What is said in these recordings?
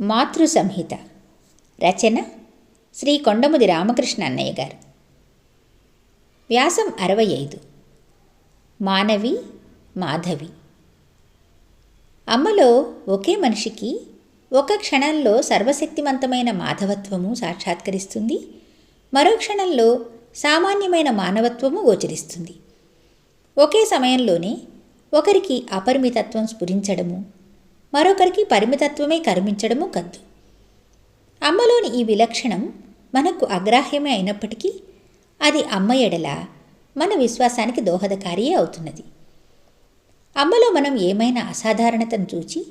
మాతృ సంహిత రచన శ్రీ కొండముది రామకృష్ణ అన్నయ్య గారు. వ్యాసం అరవై ఐదు మానవి మాధవి. అమ్మలో ఒకే మనిషికి ఒక క్షణంలో సర్వశక్తిమంతమైన మాధవత్వము సాక్షాత్కరిస్తుంది. మరో క్షణంలో సామాన్యమైన మానవత్వము గోచరిస్తుంది. ఒకే సమయంలోనే ఒకరికి అపరిమితత్వం స్ఫురించడము మరొకరికి పరిమితత్వమే కర్మించడము కద్దు. అమ్మలోని ఈ విలక్షణం మనకు అగ్రాహ్యమే అయినప్పటికీ అది అమ్మ ఎడల మన విశ్వాసానికి దోహదకారియే అవుతున్నది. అమ్మలో మనం ఏమైనా అసాధారణతను చూచి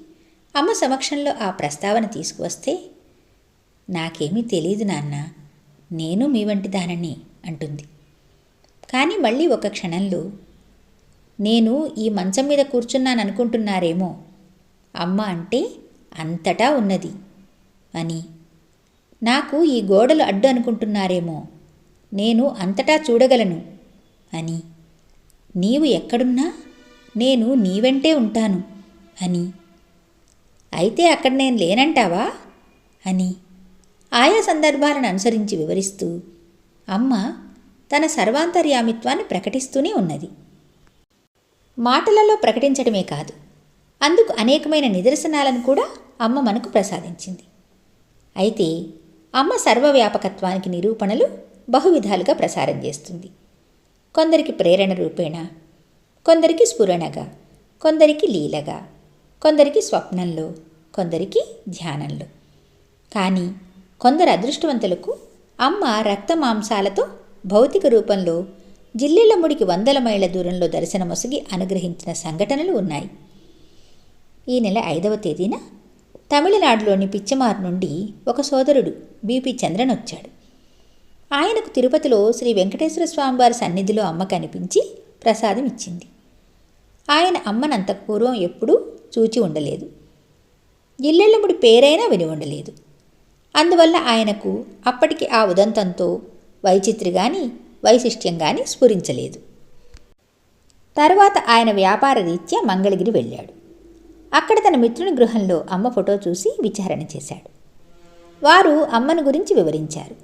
అమ్మ సమక్షంలో ఆ ప్రస్తావన తీసుకువస్తే నాకేమీ తెలియదు నాన్న నేను మీ వంటి దానని అంటుంది. కానీ మళ్ళీ ఒక క్షణంలో నేను ఈ మంచం మీద కూర్చున్నాను అనుకుంటున్నారేమో అమ్మ అంటే అంతటా ఉన్నది అని. నాకు ఈ గోడలు అడ్డు అనుకుంటున్నారేమో నేను అంతటా చూడగలను అని. నీవు ఎక్కడున్నా నేను నీ వెంటే ఉంటాను అని. అయితే అక్కడ నేను లేనంటావా అని ఆయా సందర్భాలను అనుసరించి వివరిస్తూ అమ్మ తన సర్వాంతర్యామిత్వాన్ని ప్రకటిస్తూనే ఉన్నది. మాటలలో ప్రకటించడమే కాదు అందుకు అనేకమైన నిదర్శనాలను కూడా అమ్మ మనకు ప్రసాదించింది. అయితే అమ్మ సర్వవ్యాపకత్వానికి నిరూపణలు బహువిధాలుగా ప్రసారం చేస్తుంది. కొందరికి ప్రేరణ రూపేణ కొందరికి స్ఫురణగా కొందరికి లీలగా కొందరికి స్వప్నంలో కొందరికి ధ్యానంలో. కానీ కొందరు అదృష్టవంతులకు అమ్మ రక్త మాంసాలతో భౌతిక రూపంలో జిల్లెళ్ళముడికి వందల మైళ్ళ దూరంలో దర్శనమొసగి అనుగ్రహించిన సంఘటనలు ఉన్నాయి. ఈ నెల ఐదవ తేదీన తమిళనాడులోని పిచ్చమార్ నుండి ఒక సోదరుడు బీపీ చంద్రన్ వచ్చాడు. ఆయనకు తిరుపతిలో శ్రీ వెంకటేశ్వర స్వామివారి సన్నిధిలో అమ్మ కనిపించి ప్రసాదం ఇచ్చింది. ఆయన అమ్మనంత పూర్వం ఎప్పుడూ చూచి ఉండలేదు. ఇల్లెళ్ళముడి పేరైనా విని ఉండలేదు. అందువల్ల ఆయనకు అప్పటికి ఆ ఉదంతంతో వైచిత్రి గాని వైశిష్ట్యం గాని స్ఫురించలేదు. తర్వాత ఆయన వ్యాపార రీత్యా మంగళగిరి వెళ్ళాడు. అక్కడ తన మిత్రుని గృహంలో అమ్మ ఫోటో చూసి విచారణ చేశాడు. వారు అమ్మను గురించి వివరించారు.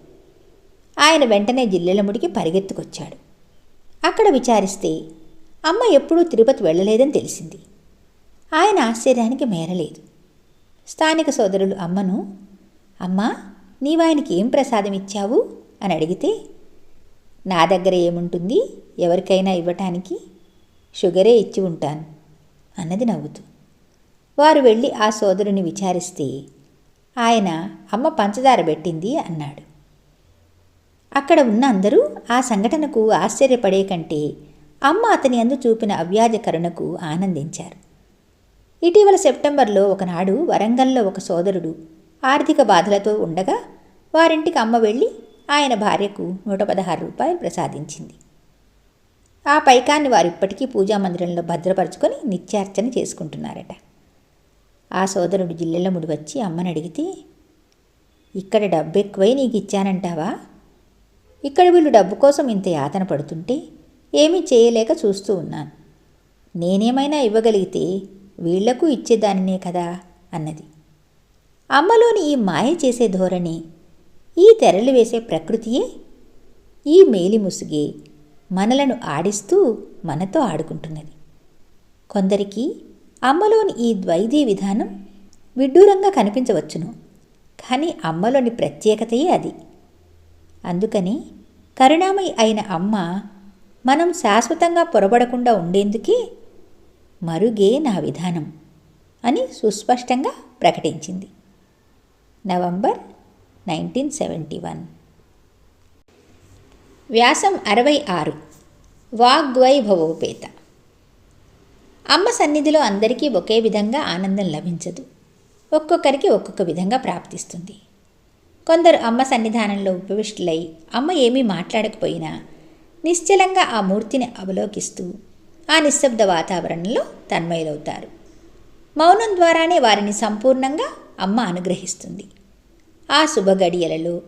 ఆయన వెంటనే జిల్లెలముడికి పరిగెత్తుకొచ్చాడు. అక్కడ విచారిస్తే అమ్మ ఎప్పుడూ తిరుపతి వెళ్ళలేదని తెలిసింది. ఆయన ఆశ్చర్యానికి మేరలేదు. స్థానిక సోదరులు అమ్మను అమ్మా నీవాయనకి ఏం ప్రసాదం ఇచ్చావు? అని అడిగితే నా దగ్గర ఏముంటుంది? ఎవరికైనా ఇవ్వటానికి షుగరే ఇచ్చి ఉంటాను అన్నది నవ్వుతూ. వారు వెళ్ళి ఆ సోదరుని విచారిస్తే ఆయన అమ్మ పంచదార పెట్టింది అన్నాడు. అక్కడ ఉన్న అందరూ ఆ సంఘటనకు ఆశ్చర్యపడే కంటే అమ్మ అతని అందు చూపిన అవ్యాజ కరుణకు ఆనందించారు. ఇటీవల సెప్టెంబర్లో ఒకనాడు వరంగల్లో ఒక సోదరుడు ఆర్థిక బాధలతో ఉండగా వారింటికి అమ్మ వెళ్ళి ఆయన భార్యకు నూట పదహారు రూపాయలు ప్రసాదించింది. ఆ పైకాన్ని వారిప్పటికీ పూజామందిరంలో భద్రపరుచుకొని నిత్యార్చన చేసుకుంటున్నారట. ఆ సోదరుడు జిల్లెళ్ళముడి వచ్చి అమ్మని అడిగితే ఇక్కడ డబ్బు ఎక్కువై నీకు ఇచ్చానంటావా ఇక్కడ వీళ్ళు డబ్బు కోసం ఇంత యాతన పడుతుంటే ఏమీ చేయలేక చూస్తూ ఉన్నాను. నేనేమైనా ఇవ్వగలిగితే వీళ్ళకు ఇచ్చేదానినే కదా అన్నది. అమ్మలోని ఈ మాయ చేసే ధోరణి ఈ తెరలు వేసే ప్రకృతియే ఈ మేలి ముసుగే మనలను ఆడిస్తూ మనతో ఆడుకుంటున్నది. కొందరికి అమ్మలోని ఈ ద్వైదీ విధానం విడ్డూరంగా కనిపించవచ్చును. కానీ అమ్మలోని ప్రత్యేకతయే అది. అందుకని కరుణామయి అయిన అమ్మ మనం శాశ్వతంగా పొరబడకుండా ఉండేందుకే మరుగే నా విధానం అని సుస్పష్టంగా ప్రకటించింది. November nineteen seventy one. వ్యాసం అరవై ఆరు. వాగ్వైభవోపేత అమ్మ సన్నిధిలో అందరికీ ఒకే విధంగా ఆనందం లభించదు. ఒక్కొక్కరికి ఒక్కొక్క విధంగా ప్రాప్తిస్తుంది. కొందరు అమ్మ సన్నిధానంలో ఉపవిష్టులై అమ్మ ఏమీ మాట్లాడకపోయినా నిశ్చలంగా ఆ మూర్తిని అవలోకిస్తూ ఆ నిశ్శబ్ద వాతావరణంలో తన్మయులవుతారు. మౌనం ద్వారానే వారిని సంపూర్ణంగా అమ్మ అనుగ్రహిస్తుంది. ఆ శుభగడియలలో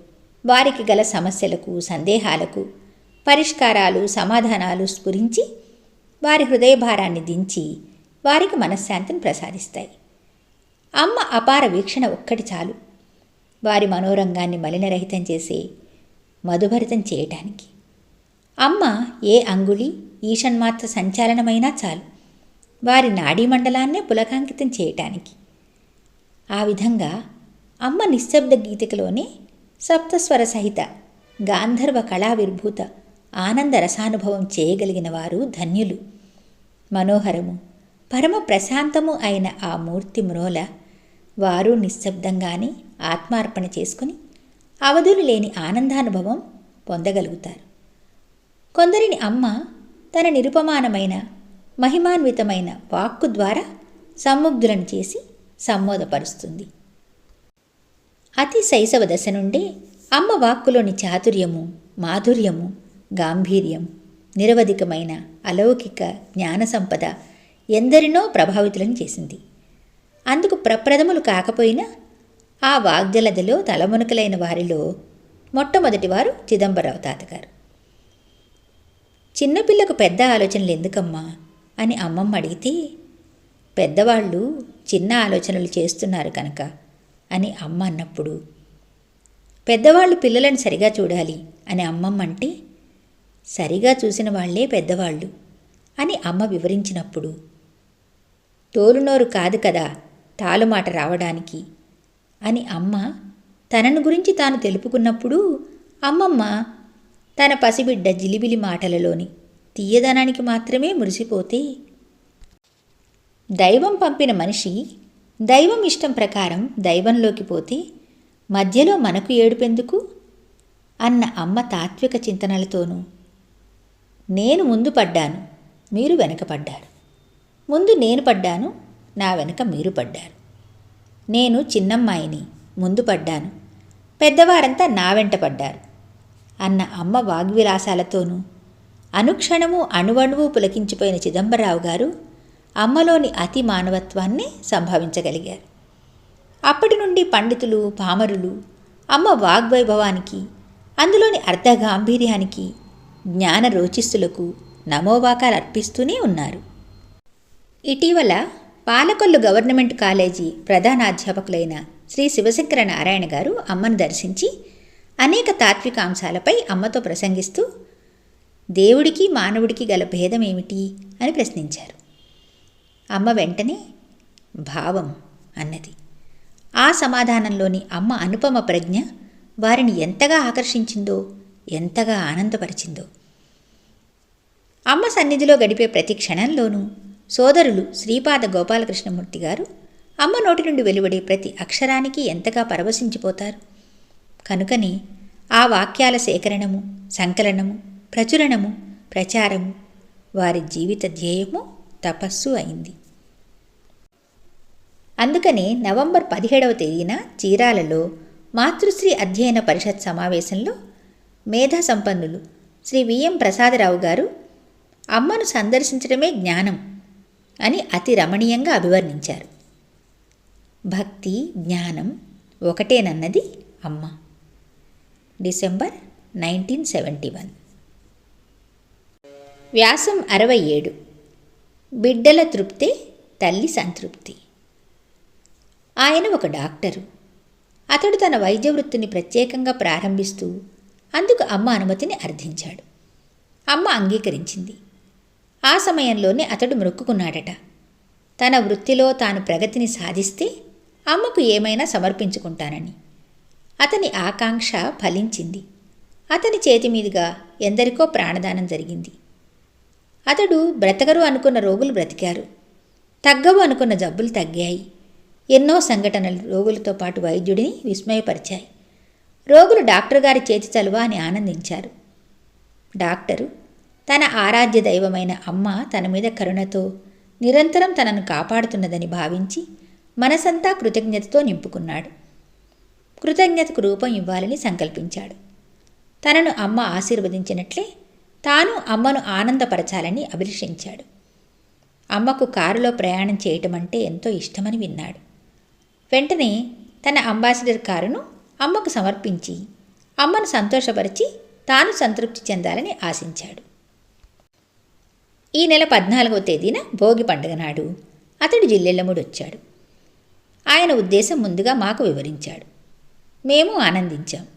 వారికి గల సమస్యలకు సందేహాలకు పరిష్కారాలు సమాధానాలు స్ఫురించి వారి హృదయభారాన్ని దించి వారికి మనశ్శాంతిని ప్రసాదిస్తాయి. అమ్మ అపార వీక్షణ ఒక్కటి చాలు. వారి మనోరంగాన్ని మలినరహితం చేసే మధుభరితం చేయటానికి. అమ్మ ఏ అంగుళి ఈషన్మాత్ర సంచాలనమైనా చాలు. వారి నాడీ మండలాన్నే పులకాంకితం చేయటానికి. ఆ విధంగా అమ్మ నిశ్శబ్ద గీతికలోనే సప్తస్వర సహిత గాంధర్వ కళావిర్భూత ఆనంద రసానుభవం చేయగలిగిన వారు ధన్యులు. మనోహరము. పరమ ప్రశాంతము అయిన ఆ మూర్తి మ్రోల వారు నిశ్శబ్దంగానే ఆత్మార్పణ చేసుకుని అవధులు లేని ఆనందానుభవం పొందగలుగుతారు. కొందరిని అమ్మ తన నిరుపమానమైన మహిమాన్వితమైన వాక్కు ద్వారా సమ్ముగ్ధులను చేసి సమ్మోదపరుస్తుంది. అతి శైశవ దశ నుండే అమ్మ వాక్కులోని చాతుర్యము మాధుర్యము గాంభీర్యం నిరవధికమైన అలౌకిక జ్ఞాన సంపద ఎందరినో ప్రభావితులను చేసింది. అందుకు ప్రప్రథములు కాకపోయినా ఆ వాగ్జలదలో తలమునకలైన వారిలో మొట్టమొదటివారు చిదంబరరావు తాతగారు. చిన్నపిల్లకు పెద్ద ఆలోచనలు ఎందుకమ్మా అని అమ్మమ్మ అడిగితే పెద్దవాళ్ళు చిన్న ఆలోచనలు చేస్తున్నారు కనుక అని అమ్మ అన్నప్పుడు పెద్దవాళ్ళు పిల్లలను సరిగా చూడాలి అని అమ్మమ్మ అంటే సరిగా చూసిన వాళ్ళే పెద్దవాళ్ళు అని అమ్మ వివరించినప్పుడు తోలునోరు కాదు కదా తాలుమాట రావడానికి అని అమ్మ తనను గురించి తాను తెలుపుకున్నప్పుడు అమ్మమ్మ తన పసిబిడ్డ జిలిబిలి మాటలలోని తీయదనానికి మాత్రమే మురిసిపోతే దైవం పంపిన మనిషి దైవం ఇష్టం ప్రకారం దైవంలోకి పోతే మధ్యలో మనకు ఏడుపెందుకు? అన్న అమ్మ తాత్విక చింతనలతోనూ నేను ముందు పడ్డాను మీరు వెనకపడ్డారు ముందు నేను పడ్డాను నా వెనక మీరు పడ్డారు. నేను చిన్నమ్మాయిని ముందు పడ్డాను పెద్దవారంతా నా వెంట పడ్డారు అన్న అమ్మ వాగ్విలాసాలతోనూ అనుక్షణము అణువణువు పులకించిపోయిన చిదంబరావు గారు అమ్మలోని అతి మానవత్వాన్ని సంభవించగలిగారు. అప్పటి నుండి పండితులు పామరులు అమ్మ వాగ్వైభవానికి అందులోని అర్ధగాంభీర్యానికి జ్ఞాన రోచిస్తులకు నమోవాకాలు అర్పిస్తూనే ఉన్నారు. ఇటీవల పాలకొల్లు గవర్నమెంట్ కాలేజీ ప్రధానాధ్యాపకులైన శ్రీ శివశంకర నారాయణ గారు అమ్మను దర్శించి అనేక తాత్విక అంశాలపై అమ్మతో ప్రసంగిస్తూ దేవుడికి మానవుడికి గల భేదం ఏమిటి అని ప్రశ్నించారు. అమ్మ వెంటనే భావం అన్నది. ఆ సమాధానంలోని అమ్మ అనుపమ ప్రజ్ఞ వారిని ఎంతగా ఆకర్షించిందో ఎంతగా ఆనందపరిచిందో. అమ్మ సన్నిధిలో గడిపే ప్రతి క్షణంలోనూ సోదరులు శ్రీపాద గోపాలకృష్ణమూర్తి గారు అమ్మ నోటి నుండి వెలువడే ప్రతి అక్షరానికి ఎంతగా పరవశించిపోతారు. కనుకని ఆ వాక్యాల సేకరణము సంకలనము ప్రచురణము ప్రచారము వారి జీవిత ధ్యేయము తపస్సు అయింది. అందుకనే నవంబర్ పదిహేడవ తేదీన చీరాలలో మాతృశ్రీ అధ్యయన పరిషత్ సమావేశంలో మేధా సంపన్నులు శ్రీ విఎం ప్రసాదరావు గారు అమ్మను సందర్శించడమే జ్ఞానం అని అతి రమణీయంగా అభివర్ణించారు. భక్తి జ్ఞానం ఒకటేనన్నది అమ్మ. December nineteen seventy one. వ్యాసం అరవై ఏడు. బిడ్డల తృప్తే తల్లి సంతృప్తి. ఆయన ఒక డాక్టరు. అతడు తన వైద్య వృత్తిని ప్రత్యేకంగా ప్రారంభిస్తూ అందుకు అమ్మ అనుమతిని అర్థించాడు. అమ్మ అంగీకరించింది. ఆ సమయంలోనే అతడు మొక్కుకున్నాడట. తన వృత్తిలో తాను ప్రగతిని సాధిస్తే అమ్మకు ఏమైనా సమర్పించుకుంటానని. అతని ఆకాంక్ష ఫలించింది. అతని చేతి మీదుగా ఎందరికో ప్రాణదానం జరిగింది. అతడు బ్రతకరు అనుకున్న రోగులు బ్రతికారు. తగ్గవు అనుకున్న జబ్బులు తగ్గాయి. ఎన్నో సంఘటనలు రోగులతో పాటు వైద్యుడిని విస్మయపరిచాయి. రోగులు డాక్టర్ గారి చేతి చలువ అని ఆనందించారు. డాక్టరు తన ఆరాధ్య దైవమైన అమ్మ తన మీద కరుణతో నిరంతరం తనను కాపాడుతున్నదని భావించి మనసంతా కృతజ్ఞతతో నింపుకున్నాడు. కృతజ్ఞతకు రూపం ఇవ్వాలని సంకల్పించాడు. తనను అమ్మ ఆశీర్వదించినట్లే తాను అమ్మను ఆనందపరచాలని అభిలషించాడు. అమ్మకు కారులో ప్రయాణం చేయటం అంటే ఎంతో ఇష్టమని విన్నాడు. వెంటనే తన అంబాసిడర్ కారును అమ్మకు సమర్పించి అమ్మను సంతోషపరిచి తాను సంతృప్తి చెందాలని ఆశించాడు. ఈ నెల పద్నాలుగవ తేదీన భోగి పండుగ నాడు అతడు జిల్లెళ్ళముడు వచ్చాడు ఆయన ఉద్దేశం ముందుగా మాకు వివరించాడు. మేము ఆనందించాం.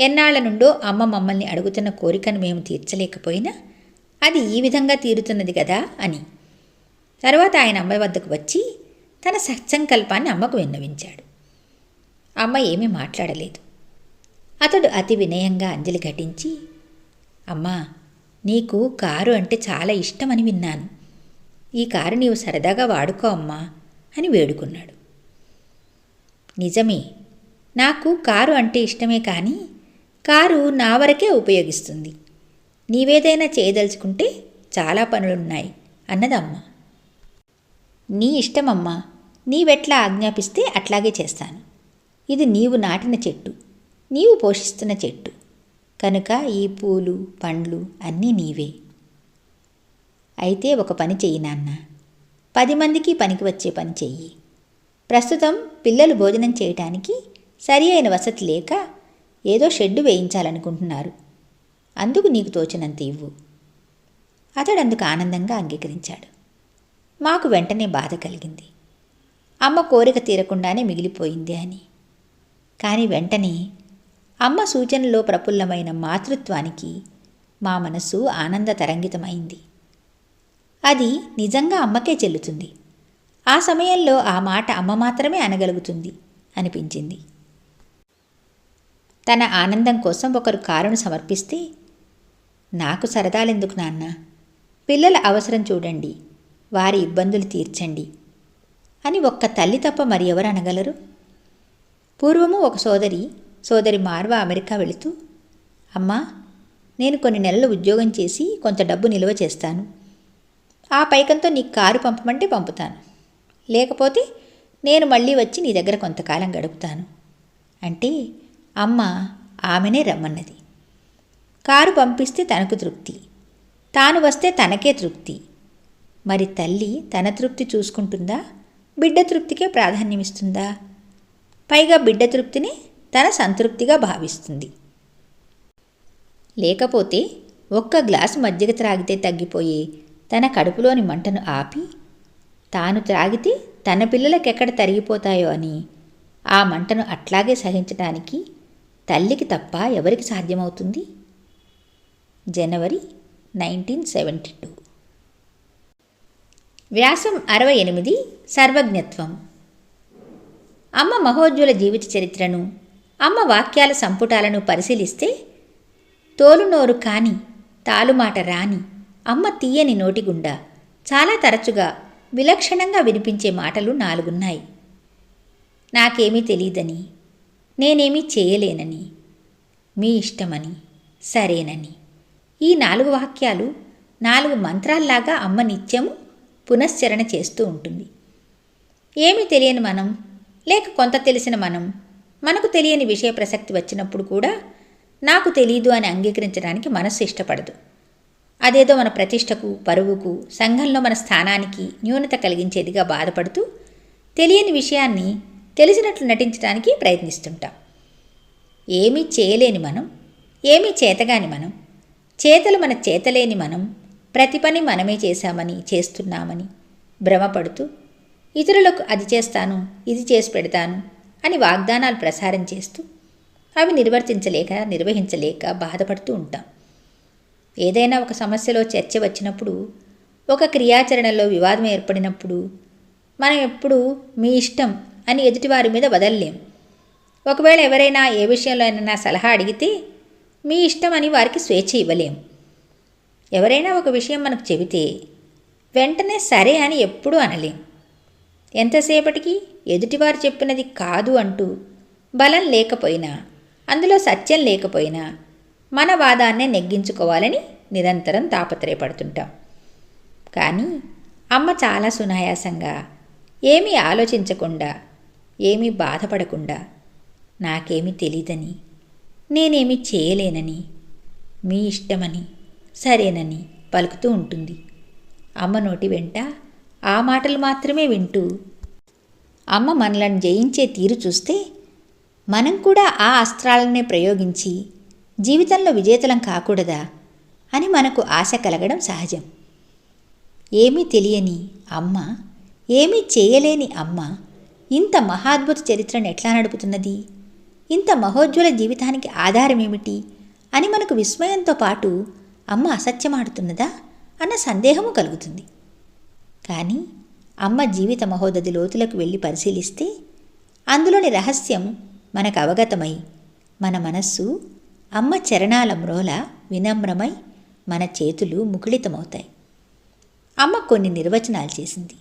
ఎన్నాళ్ళ నుండో అమ్మ మమ్మల్ని అడుగుతున్న కోరికను మేము తీర్చలేకపోయినా అది ఈ విధంగా తీరుతున్నది కదా అని. తర్వాత ఆయన అమ్మ వద్దకు వచ్చి తన సత్సంకల్పాన్ని అమ్మకు విన్నవించాడు. అమ్మ ఏమీ మాట్లాడలేదు. అతడు అతి వినయంగా అంజలి ఘటించి అమ్మా నీకు కారు అంటే చాలా ఇష్టమని విన్నాను. ఈ కారు నీవు సరదాగా వాడుకో అమ్మా అని వేడుకున్నాడు. నిజమే నాకు కారు అంటే ఇష్టమే కానీ కారు నా వరకే ఉపయోగిస్తుంది. నీవేదైనా చేయదలుచుకుంటే చాలా పనులున్నాయి అన్నదమ్మ. నీ ఇష్టమమ్మా నీవెట్లా ఆజ్ఞాపిస్తే అట్లాగే చేస్తాను. ఇది నీవు నాటిన చెట్టు. నీవు పోషిస్తున్న చెట్టు. కనుక ఈ పూలు పండ్లు అన్నీ నీవే. అయితే ఒక పని చెయ్యి నాన్న. పది మందికి పనికి వచ్చే పని చెయ్యి. ప్రస్తుతం పిల్లలు భోజనం చేయటానికి సరి అయిన వసతి లేక ఏదో షెడ్డు వేయించాలనుకుంటున్నారు. అందుకు నీకు తోచినంత ఇవ్వు. అతడు అందుకు ఆనందంగా అంగీకరించాడు. మాకు వెంటనే బాధ కలిగింది. అమ్మ కోరిక తీరకుండానే మిగిలిపోయింది అని. కానీ వెంటనే అమ్మ సూచనలో ప్రఫుల్లమైన మాతృత్వానికి మా మనస్సు ఆనంద తరంగితమైంది అది నిజంగా అమ్మకే చెల్లుతుంది. ఆ సమయంలో ఆ మాట అమ్మ మాత్రమే అనగలుగుతుంది అనిపించింది. తన ఆనందం కోసం ఒకరు కారును సమర్పిస్తే నాకు సరదాలెందుకు నాన్న? పిల్లల అవసరం చూడండి. వారి ఇబ్బందులు తీర్చండి అని ఒక్క తల్లి తప్ప మరి ఎవరు అనగలరు? పూర్వము ఒక సోదరి సోదరి మార్వ అమెరికా వెళుతూ అమ్మా నేను కొన్ని నెలలు ఉద్యోగం చేసి కొంత డబ్బు నిల్వ చేస్తాను. ఆ పైకంతో నీకు కారు పంపమంటే పంపుతాను. లేకపోతే నేను మళ్ళీ వచ్చి నీ దగ్గర కొంతకాలం గడుపుతాను. అంటే అమ్మ ఆమెనే రమ్మన్నది. కారు పంపిస్తే తనకు తృప్తి. తాను వస్తే తనకే తృప్తి. మరి తల్లి తన తృప్తి చూసుకుంటుందా? బిడ్డ తృప్తికే ప్రాధాన్యమిస్తుందా? పైగా బిడ్డ తృప్తిని తన సంతృప్తిగా భావిస్తుంది. లేకపోతే ఒక్క గ్లాసు మజ్జిగ త్రాగితే తగ్గిపోయి తన కడుపులోని మంటను ఆపి తాను త్రాగితే తన పిల్లలకెక్కడ తరిగిపోతాయో అని ఆ మంటను అట్లాగే సహించటానికి తల్లికి తప్ప ఎవరికి సాధ్యమవుతుంది? జనవరి నైన్టీన్ సెవెంటీ టూ. వ్యాసం అరవై ఎనిమిది సర్వజ్ఞత్వం. అమ్మ మహోజ్వల జీవిత చరిత్రను అమ్మ వాక్యాల సంపుటాలను పరిశీలిస్తే తోలునోరు కాని తాలుమాట రాని అమ్మ తీయని నోటిగుండా చాలా తరచుగా విలక్షణంగా వినిపించే మాటలు నాలుగున్నాయి. నాకేమీ తెలియదని నేనేమీ చేయలేనని మీ ఇష్టమని సరేనని ఈ నాలుగు వాక్యాలు నాలుగు మంత్రాల్లాగా అమ్మ నిత్యము పునశ్చరణ చేస్తూ ఉంటుంది. ఏమీ తెలియని మనం లేక కొంత తెలిసిన మనం మనకు తెలియని విషయ ప్రసక్తి వచ్చినప్పుడు కూడా నాకు తెలియదు అని అంగీకరించడానికి మనస్సు ఇష్టపడదు. అదేదో మన ప్రతిష్టకు పరువుకు సంఘంలో మన స్థానానికి న్యూనత కలిగించేదిగా బాధపడుతూ తెలియని విషయాన్ని తెలిసినట్లు నటించడానికి ప్రయత్నిస్తుంటాం. ఏమీ చేయలేని మనం ఏమీ చేతగాని మనం చేతలు మన చేతలేని మనం ప్రతి పని మనమే చేశామని చేస్తున్నామని భ్రమపడుతూ ఇతరులకు అది చేస్తాను ఇది చేసి పెడతాను అని వాగ్దానాలు ప్రసారం చేస్తూ అవి నిర్వర్తించలేక నిర్వహించలేక బాధపడుతూ ఉంటాం. ఏదైనా ఒక సమస్యలో చర్చ వచ్చినప్పుడు ఒక క్రియాచరణలో వివాదం ఏర్పడినప్పుడు మనం ఎప్పుడూ మీ ఇష్టం అని ఎదుటివారి మీద వదలలేం. ఒకవేళ ఎవరైనా ఏ విషయంలో అయినా సలహా అడిగితే మీ ఇష్టం అని వారికి స్వేచ్ఛ ఇవ్వలేం. ఎవరైనా ఒక విషయం మనకు చెబితే వెంటనే సరే అని ఎప్పుడూ అనలేం. ఎంతసేపటికి ఎదుటివారు చెప్పినది కాదు అంటూ బలం లేకపోయినా అందులో సత్యం లేకపోయినా మన వాదాన్నే నెగ్గించుకోవాలని నిరంతరం తాపత్రయపడుతుంటాం. కానీ అమ్మ చాలా సునాయాసంగా ఏమీ ఆలోచించకుండా ఏమీ బాధపడకుండా నాకేమీ తెలీదని నేనేమి చేయలేనని మీ ఇష్టమని సరేనని పలుకుతూ ఉంటుంది. అమ్మ నోటి వెంట ఆ మాటలు మాత్రమే వింటూ అమ్మ మనలను జయించే తీరు చూస్తే మనం కూడా ఆ అస్త్రాలనే ప్రయోగించి జీవితంలో విజేతలం కాకూడదా అని మనకు ఆశ కలగడం సహజం. ఏమీ తెలియని అమ్మ ఏమీ చేయలేని అమ్మ ఇంత మహాద్భుత చరిత్రను ఎట్లా నడుపుతున్నది? ఇంత మహోజ్వల జీవితానికి ఆధారమేమిటి అని మనకు విస్మయంతో పాటు అమ్మ అసత్యమాడుతున్నదా అన్న సందేహము కలుగుతుంది. కానీ అమ్మ జీవిత మహోదది లోతులకు వెళ్ళి పరిశీలిస్తే అందులోని రహస్యం మనకు అవగతమై మన మనస్సు అమ్మ చరణాల మ్రోల వినమ్రమై మన చేతులు ముకుళితమవుతాయి. అమ్మ కొన్ని నిర్వచనాలు చేసింది.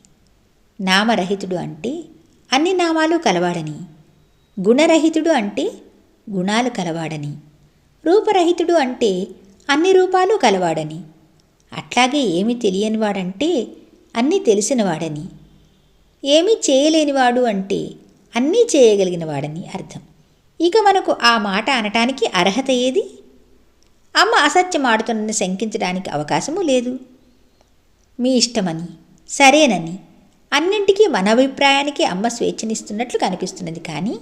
నామరహితుడు అంటే అన్ని నామాలు కలవాడని గుణరహితుడు అంటే గుణాలు కలవాడని రూపరహితుడు అంటే అన్ని రూపాలు కలవాడని అట్లాగే ఏమి తెలియనివాడంటే అన్నీ తెలిసినవాడని. ఏమీ చేయలేనివాడు అంటే అన్నీ చేయగలిగినవాడని అర్థం. ఇక మనకు ఆ మాట అనటానికి అర్హత ఏది? అమ్మ అసత్యం ఆడుతున్నని శంకించడానికి అవకాశము లేదు. మీ ఇష్టమని సరేనని అన్నింటికీ మన అభిప్రాయానికి అమ్మ స్వేచ్ఛనిస్తున్నట్లు కనిపిస్తున్నది కానీ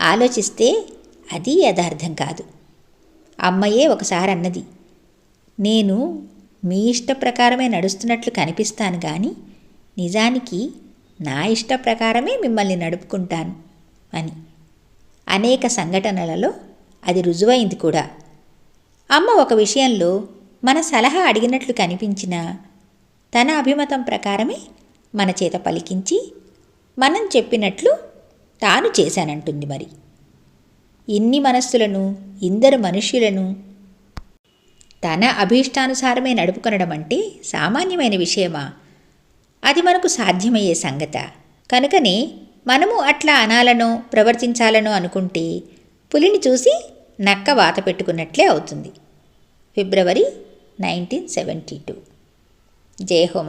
ఆలోచిస్తే అది యథార్థం కాదు. అమ్మయే ఒకసారి అన్నది నేను మీ ఇష్ట ప్రకారమే నడుస్తున్నట్లు కనిపిస్తాను కానీ నిజానికి నా ఇష్ట ప్రకారమే మిమ్మల్ని నడుపుకుంటాను అని. అనేక సంఘటనలలో అది రుజువైంది కూడా. అమ్మ ఒక విషయంలో మన సలహా అడిగినట్లు కనిపించినా తన అభిమతం ప్రకారమే మన చేత పలికించి మనం చెప్పినట్లు తాను చేశానంటుంది మరి. ఇన్ని మనస్సులను ఇందరు మనుష్యులను తన అభీష్టానుసారమే నడుపుకొనడం అంటే సామాన్యమైన విషయమా? అది మనకు సాధ్యమయ్యే సంగత. కనుకనే మనము అట్లా అనాలనో ప్రవర్తించాలనో అనుకుంటే పులిని చూసి నక్క వాత పెట్టుకున్నట్లే అవుతుంది. ఫిబ్రవరి నైన్టీన్ సెవెంటీ టూ. జై హో